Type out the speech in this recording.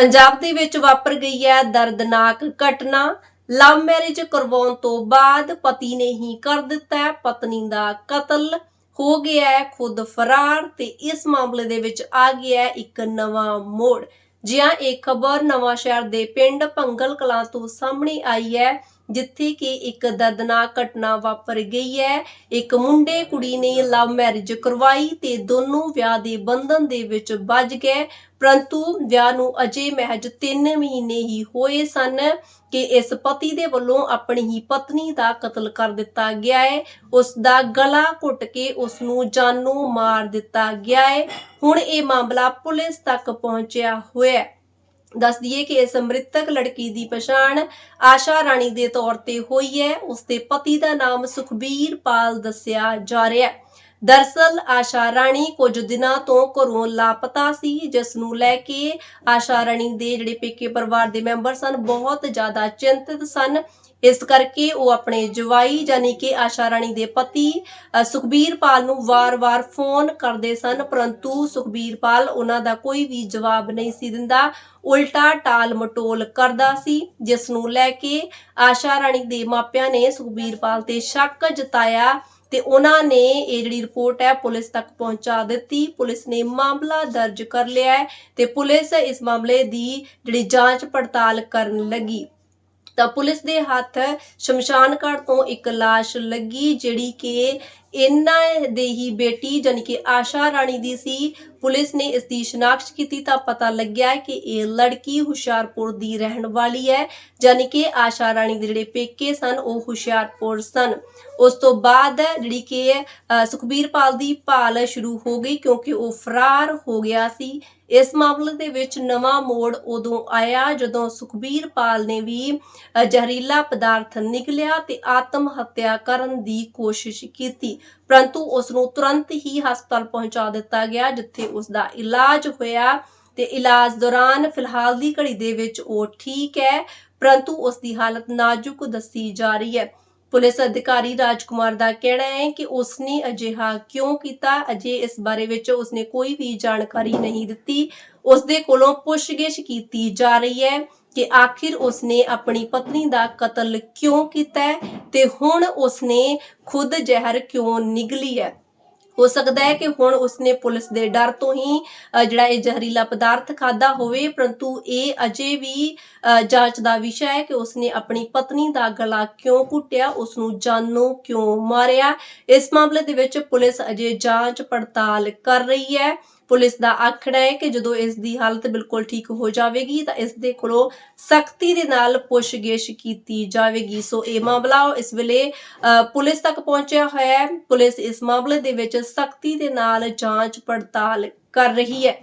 ਪੰਜਾਬ ਦੇ ਵਿੱਚ ਵਾਪਰ ਗਈ ਹੈ ਦਰਦਨਾਕ ਘਟਨਾ। ਲਵ ਮੈਰਿਜ ਕਰਵਾਉਣ ਤੋਂ ਬਾਅਦ ਪਤੀ ਨੇ ਹੀ ਕਰ ਦਿੱਤਾ ਪਤਨੀ ਦਾ ਕਤਲ ਹੋ ਗਿਆ ਹੈ, ਖੁਦ ਫਰਾਰ ਤੇ ਇਸ ਮਾਮਲੇ ਦੇ ਵਿੱਚ ਆ ਗਿਆ ਹੈ ਇੱਕ ਨਵਾਂ ਮੋੜ। ਜਿਹਾ ਇਹ ਖਬਰ ਨਵਾਂ ਸ਼ਹਿਰ ਦੇ ਪਿੰਡ ਭੰਗਲ ਕਲਾਂ ਤੋਂ ਸਾਹਮਣੇ ਆਈ ਹੈ। ਜਿੱਥੇ ਕਿ ਇੱਕ ਦਰਦਨਾਕ ਘਟਨਾ ਵਾਪਰ ਗਈ ਹੈ। ਇੱਕ ਮੁੰਡੇ ਕੁੜੀ ਨੇ ਲਵ ਮੈਰਿਜ ਕਰਵਾਈ ਤੇ ਦੋਨੋਂ ਵਿਆਹ ਦੇ ਬੰਧਨ ਦੇ ਵਿੱਚ ਵੱਜ ਗਏ। ਪਰੰਤੂ ਵਿਆਹ ਨੂੰ ਅਜੇ ਮਹਿਜ 3 ਮਹੀਨੇ ਹੀ ਹੋਏ ਸਨ ਕਿ ਇਸ ਪਤੀ ਦੇ ਵੱਲੋਂ ਆਪਣੀ ਹੀ ਪਤਨੀ ਦਾ ਕਤਲ ਕਰ ਦਿੱਤਾ ਗਿਆ ਹੈ। ਉਸ ਦਾ ਗਲਾ ਘੁੱਟ ਕੇ ਉਸ ਨੂੰ ਜਾਨੋਂ ਮਾਰ ਦਿੱਤਾ ਗਿਆ ਹੈ। ਹੁਣ ਇਹ ਮਾਮਲਾ ਪੁਲਿਸ ਤੱਕ ਪਹੁੰਚਿਆ ਹੋਇਆ ਹੈ। ਦੱਸ ਦਈਏ ਕਿ ਇਸ ਮ੍ਰਿਤਕ ਲੜਕੀ ਦੀ ਪਛਾਣ ਆਸ਼ਾ ਰਾਣੀ ਦੇ ਤੌਰ ਤੇ ਹੋਈ ਹੈ। ਉਸ ਦੇ ਪਤੀ ਦਾ ਨਾਮ ਸੁਖਬੀਰ ਪਾਲ ਦੱਸਿਆ ਜਾ ਰਿਹਾ ਹੈ। ਦਰਸਲ ਆਸ਼ਾ ਰਾਣੀ ਕੁਝ ਦਿਨਾਂ ਤੋਂ ਘਰੋਂ ਲਾਪਤਾ ਸੀ, ਜਿਸ ਨੂੰ ਲੈ ਕੇ ਆਸ਼ਾ ਰਾਣੀ ਦੇ ਜਿਹੜੇ ਪੇਕੇ ਪਰਿਵਾਰ ਦੇ ਮੈਂਬਰ ਸਨ, ਬਹੁਤ ਜ਼ਿਆਦਾ ਚਿੰਤਤ ਸਨ। ਇਸ ਕਰਕੇ ਉਹ ਆਪਣੇ ਜਵਾਈ ਯਾਨੀ ਕਿ ਆਸ਼ਾ ਰਾਣੀ ਦੇ ਪਤੀ ਸੁਖਬੀਰ ਪਾਲ ਨੂੰ ਵਾਰ-ਵਾਰ ਫੋਨ ਕਰਦੇ ਸਨ, ਪਰੰਤੂ ਸੁਖਬੀਰ ਪਾਲ ਉਹਨਾਂ ਦਾ ਕੋਈ ਵੀ ਜਵਾਬ ਨਹੀਂ ਸੀ ਦਿੰਦਾ। ਉਲਟਾ ਟਾਲ ਮਟੋਲ ਕਰਦਾ ਸੀ, ਜਿਸ ਨੂੰ ਲੈ ਕੇ ਆਸ਼ਾ ਰਾਣੀ ਦੇ ਮਾਪਿਆਂ ਨੇ ਸੁਖਬੀਰ ਪਾਲ ਤੇ ਸ਼ੱਕ ਜਤਾਇਆ ਤੇ ਉਹਨਾਂ ਨੇ ਇਹ ਜਿਹੜੀ ਰਿਪੋਰਟ ਹੈ ਪੁਲਿਸ ਤੱਕ ਪਹੁੰਚਾ ਦਿੱਤੀ। ਪੁਲਿਸ ਨੇ ਮਾਮਲਾ ਦਰਜ ਕਰ ਲਿਆ ਹੈ ਤੇ ਪੁਲਿਸ ਇਸ ਮਾਮਲੇ ਦੀ ਜਿਹੜੀ ਜਾਂਚ ਪੜਤਾਲ ਕਰਨ ਲੱਗੀ। ਤਾਂ ਪੁਲਿਸ ਦੇ ਹੱਥ ਸ਼ਮਸ਼ਾਨ ਘਾਟ ਤੋਂ ਇੱਕ ਲਾਸ਼ ਲੱਗੀ ਜਿਹੜੀ ਕਿ ਇਹਨਾਂ ਦੇ ਹੀ ਬੇਟੀ, ਜਾਣੀ ਕਿ ਆਸ਼ਾ ਰਾਣੀ ਦੀ ਸੀ। ਪੁਲਿਸ ਨੇ ਇਸ ਦੀ ਸ਼ਨਾਖਤ ਕੀਤੀ ਤਾਂ ਪਤਾ ਲੱਗਿਆ ਕਿ ਇਹ ਲੜਕੀ ਹੁਸ਼ਿਆਰਪੁਰ ਦੀ ਰਹਿਣ ਵਾਲੀ ਹੈ ਜਾਣੀ ਕਿ ਆਸ਼ਾ ਰਾਣੀ ਦੇ ਜਿਹੜੇ ਪੇਕੇ ਸਨ ਉਹ ਹੁਸ਼ਿਆਰਪੁਰ ਸਨ। ਉਸ ਤੋਂ ਬਾਅਦ ਜਿਹੜੀ ਕਿ ਅ, ਦੀ ਭਾਲ ਸ਼ੁਰੂ ਹੋ ਗਈ ਕਿਉਂਕਿ ਉਹ ਫਰਾਰ ਹੋ ਗਿਆ ਸੀ। ਇਸ ਮਾਮਲੇ ਦੇ ਵਿੱਚ ਨਵਾਂ ਮੋੜ ਉਦੋਂ ਆਇਆ ਜਦੋਂ ਸੁਖਬੀਰ ਪਾਲ ਨੇ ਵੀ ਜ਼ਹਿਰੀਲਾ ਪਦਾਰਥ ਨਿਕਲਿਆ ਤੇ ਆਤਮ ਹੱਤਿਆ ਕਰਨ ਦੀ ਕੋਸ਼ਿਸ਼ ਕੀਤੀ। ਪਰੰਤੂ ਉਸ ਨੂੰ ਤੁਰੰਤ ਹੀ ਹਸਪਤਾਲ ਪਹੁੰਚਾ ਦਿੱਤਾ ਗਿਆ ਜਿੱਥੇ ਉਸ ਦਾ ਇਲਾਜ ਹੋਇਆ ਤੇ ਇਲਾਜ ਦੌਰਾਨ ਫਿਲਹਾਲ ਦੀ ਘੜੀ ਦੇ ਵਿੱਚ ਉਹ ਠੀਕ ਹੈ, ਪਰੰਤੂ ਉਸ ਦੀ ਹਾਲਤ ਨਾਜ਼ੁਕ ਦੱਸੀ ਜਾ ਰਹੀ ਹੈ। ਪੁਲਿਸ ਅਧਿਕਾਰੀ ਰਾਜਕੁਮਾਰ ਦਾ ਕਹਿਣਾ ਹੈ ਕਿ ਉਸਨੇ ਅਜਿਹਾ ਕਿਉਂ ਕੀਤਾ? ਅਜੇ ਇਸ ਬਾਰੇ ਵਿੱਚ ਉਸਨੇ ਕੋਈ ਵੀ ਜਾਣਕਾਰੀ ਨਹੀਂ ਦਿੱਤੀ। ਉਸ ਦੇ ਕੋਲੋਂ ਪੁੱਛਗਿੱਛ ਕੀਤੀ ਜਾ ਰਹੀ ਹੈ ਕਿ ਆਖਿਰ ਉਸਨੇ ਆਪਣੀ ਪਤਨੀ ਦਾ ਕਤਲ ਕਿਉਂ ਕੀਤਾ ਹੈ ਤੇ ਹੁਣ ਉਸਨੇ ਖੁਦ ਜ਼ਹਿਰ ਕਿਉਂ ਨਿਗਲੀ ਹੈ? ਹੋ ਸਕਦਾ ਹੈ ਕਿ ਹੁਣ ਉਸਨੇ ਪੁਲਿਸ ਦੇ ਡਰ ਤੋਂ ਹੀ ਜਿਹੜਾ ਇਹ ਜ਼ਹਿਰੀਲਾ ਪਦਾਰਥ ਖਾਦਾ ਹੋਵੇ, ਪਰੰਤੂ ਇਹ ਅਜੇ ਵੀ ਜਾਂਚ ਦਾ ਵਿਸ਼ਾ ਹੈ ਕਿ ਉਸਨੇ ਆਪਣੀ ਪਤਨੀ ਦਾ ਗਲਾ ਕਿਉਂ ਘੁੱਟਿਆ ਉਸ ਨੂੰ ਜਾਨੋਂ ਕਿਉਂ ਮਾਰਿਆ? ਇਸ ਮਾਮਲੇ ਦੇ ਵਿੱਚ ਪੁਲਿਸ ਅਜੇ ਜਾਂਚ ਪੜਤਾਲ ਕਰ ਰਹੀ ਹੈ। ਪੁਲਿਸ ਦਾ ਆਖਣਾ ਹੈ ਕਿ ਜਦੋਂ ਇਸ ਦੀ ਹਾਲਤ ਬਿਲਕੁਲ ਠੀਕ ਹੋ ਜਾਵੇਗੀ ਤਾਂ ਇਸ ਦੇ ਕੋਲੋਂ ਸਖਤੀ ਦੇ ਨਾਲ ਪੁੱਛਗਿੱਛ ਕੀਤੀ ਜਾਵੇਗੀ। ਸੋ ਇਹ ਮਾਮਲਾ ਇਸ ਵੇਲੇ ਅ, ਪੁਲਿਸ ਤੱਕ ਪਹੁੰਚਿਆ ਹੋਇਆ ਹੈ। ਪੁਲਿਸ ਇਸ ਮਾਮਲੇ ਦੇ ਵਿੱਚ ਸਖਤੀ ਦੇ ਨਾਲ ਜਾਂਚ ਪੜਤਾਲ ਕਰ ਰਹੀ ਹੈ।